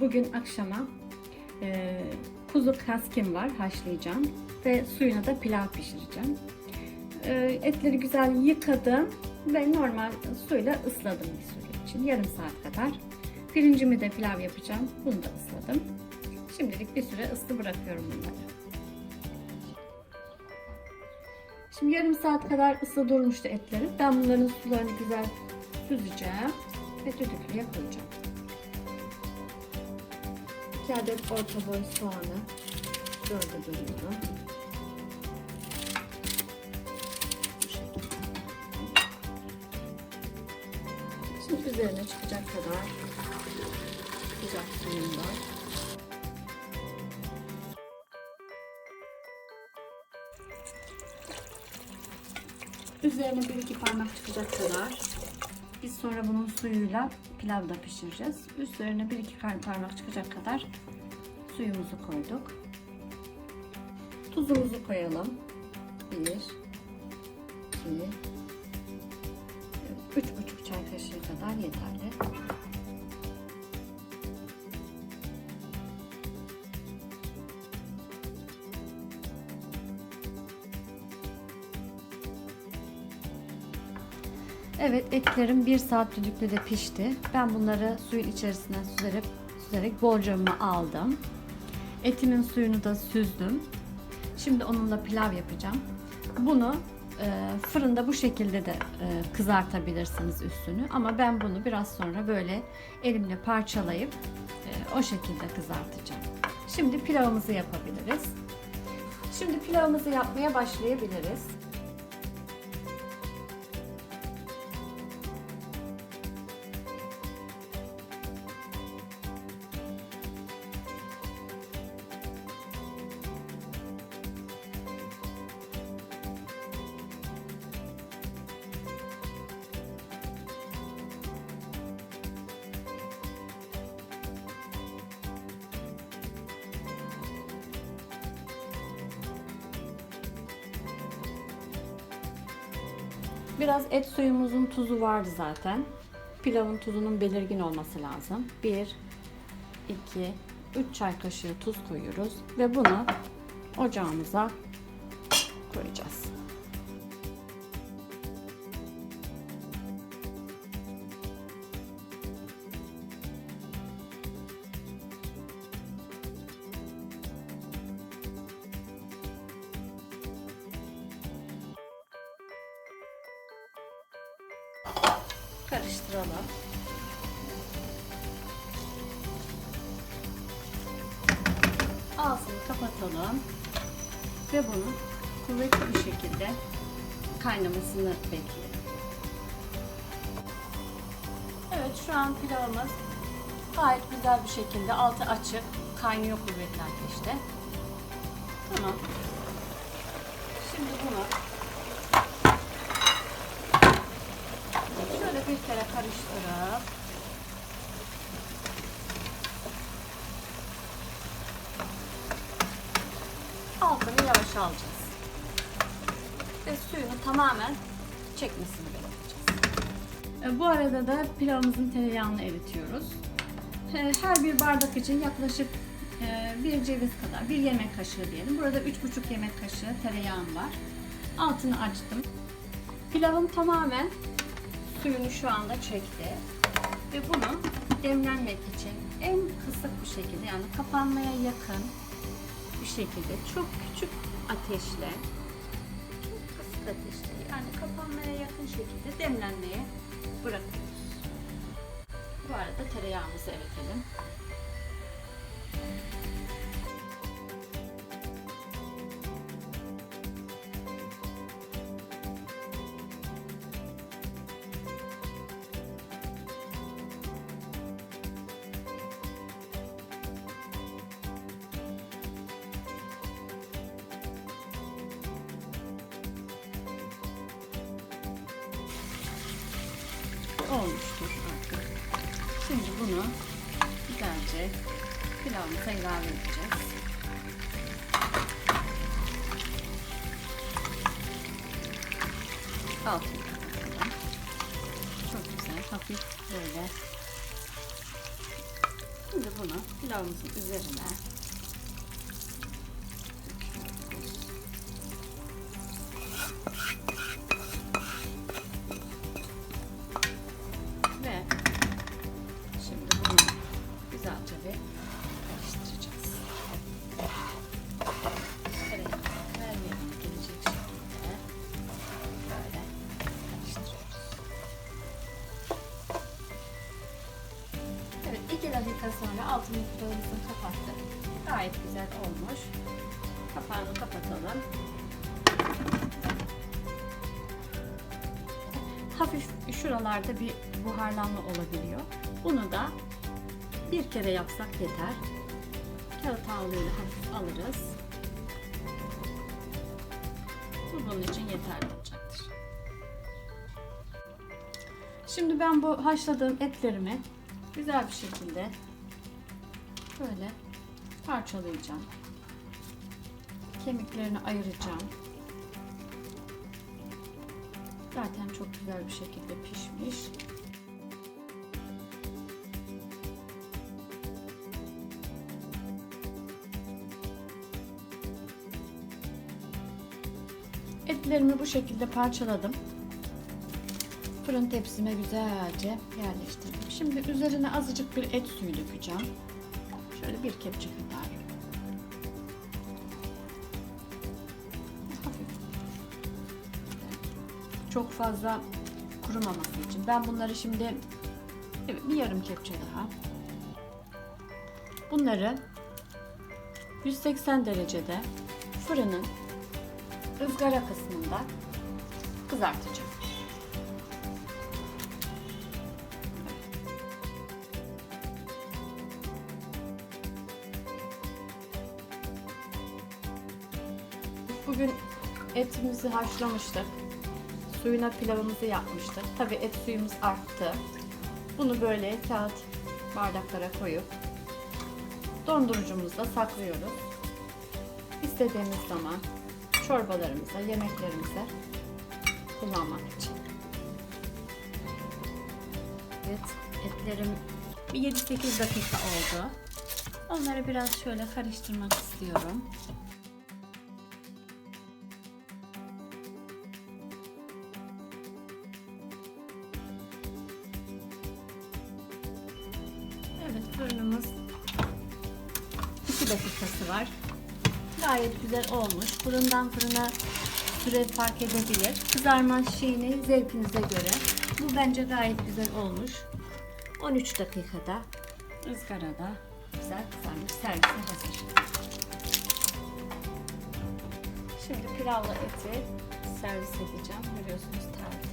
Bugün akşama e, kuzu kaskim var haşlayacağım ve suyuna da pilav pişireceğim. E, etleri güzel yıkadım ve normal suyla ısladım bir süre için yarım saat kadar. Pirincimi de pilav yapacağım. Bunu da ısladım. Şimdilik bir süre ıslı bırakıyorum bunları. Şimdi yarım saat kadar ısla durmuştu etleri. Ben bunların sularını güzel süzeceğim ve düdüklüye koyacağım. 2 adet orta boy soğanı dörde bölüyorum. Şimdi üzerine çıkacak kadar sıcak suyum var. Üzerine bir iki parmak çıkacak kadar. Biz sonra bunun suyuyla pilav da pişireceğiz. Üzerine bir iki parmak çıkacak kadar suyumuzu koyduk. Tuzumuzu koyalım. Bir, iki, üç buçuk çay kaşığı kadar yeterli. Evet etlerim bir saat düdükte de pişti. Ben bunları suyun içerisine süzerek, süzerek borcamı aldım. Etimin suyunu da süzdüm. Şimdi onunla pilav yapacağım. Bunu e, fırında bu şekilde de e, kızartabilirsiniz üstünü. Ama ben bunu biraz sonra böyle elimle parçalayıp e, o şekilde kızartacağım. Şimdi pilavımızı yapabiliriz. Şimdi pilavımızı yapmaya başlayabiliriz. Biraz et suyumuzun tuzu vardı zaten. Pilavın tuzunun belirgin olması lazım. 1, 2, 3 çay kaşığı tuz koyuyoruz ve bunu ocağımıza Karıştıralım. Ağzını kapatalım ve bunu kuvvetli bir şekilde kaynamasını bekleyelim. Evet şu an pilavımız gayet güzel bir şekilde altı açık kaynıyor kuvvetli ateşte. Tamam. Şimdi bunu şöyle bir kere karıştırıp altını yavaş alacağız. Ve suyunu tamamen çekmesini bekleyeceğiz. E, Bu arada da pilavımızın tereyağını eritiyoruz. E, Her bir bardak için yaklaşık e, bir ceviz kadar, bir yemek kaşığı diyelim. Burada üç buçuk yemek kaşığı tereyağım var. Altını açtım. Pilavım tamamen suyunu şu anda çekti. Ve bunu demlenmek için en kısık bir şekilde yani kapanmaya yakın bir şekilde çok küçük ateşle çok kısık ateşle yani kapanmaya yakın şekilde demlenmeye bırakıyoruz. Bu arada tereyağımızı eritelim. Olmuştur artık. Şimdi bunu güzelce pilavımıza ilave edeceğiz. Altını. Çok güzel hafif böyle Şimdi bunu pilavımızın üzerine dakika sonra altını pilavımızı kapattık. Gayet güzel olmuş. Kapağını kapatalım. Hafif şuralarda bir buharlanma olabiliyor. Bunu da bir kere yapsak yeter. Kağıt havluyla hafif alırız. Bu bunun için yeterli olacaktır. Şimdi ben bu haşladığım etlerimi güzel bir şekilde böyle parçalayacağım. Kemiklerini ayıracağım. Zaten çok güzel bir şekilde pişmiş. Etlerimi bu şekilde parçaladım. Fırın tepsime güzelce yerleştirdim. Şimdi üzerine azıcık bir et suyu dökeceğim. Şöyle bir kepçe kadar. Çok fazla kurumaması için. Ben bunları şimdi evet, bir yarım kepçe daha. Bunları 180 derecede fırının ızgara kısmında kızartacağım. Bugün etimizi haşlamıştık. Suyuna pilavımızı yapmıştık. Tabi et suyumuz arttı. Bunu böyle kağıt bardaklara koyup dondurucumuzda saklıyoruz. İstediğimiz zaman çorbalarımıza, yemeklerimize kullanmak için. Evet, etlerim bir 7-8 dakika oldu. Onları biraz şöyle karıştırmak istiyorum. Güzel olmuş. Fırından fırına süre fark edebilir. Kızarma şeyini zevkinize göre. Bu bence gayet güzel olmuş. 13 dakikada ızgarada güzel kızarmış. Servise hazır. Şimdi pilavla eti servis edeceğim. Görüyorsunuz tarif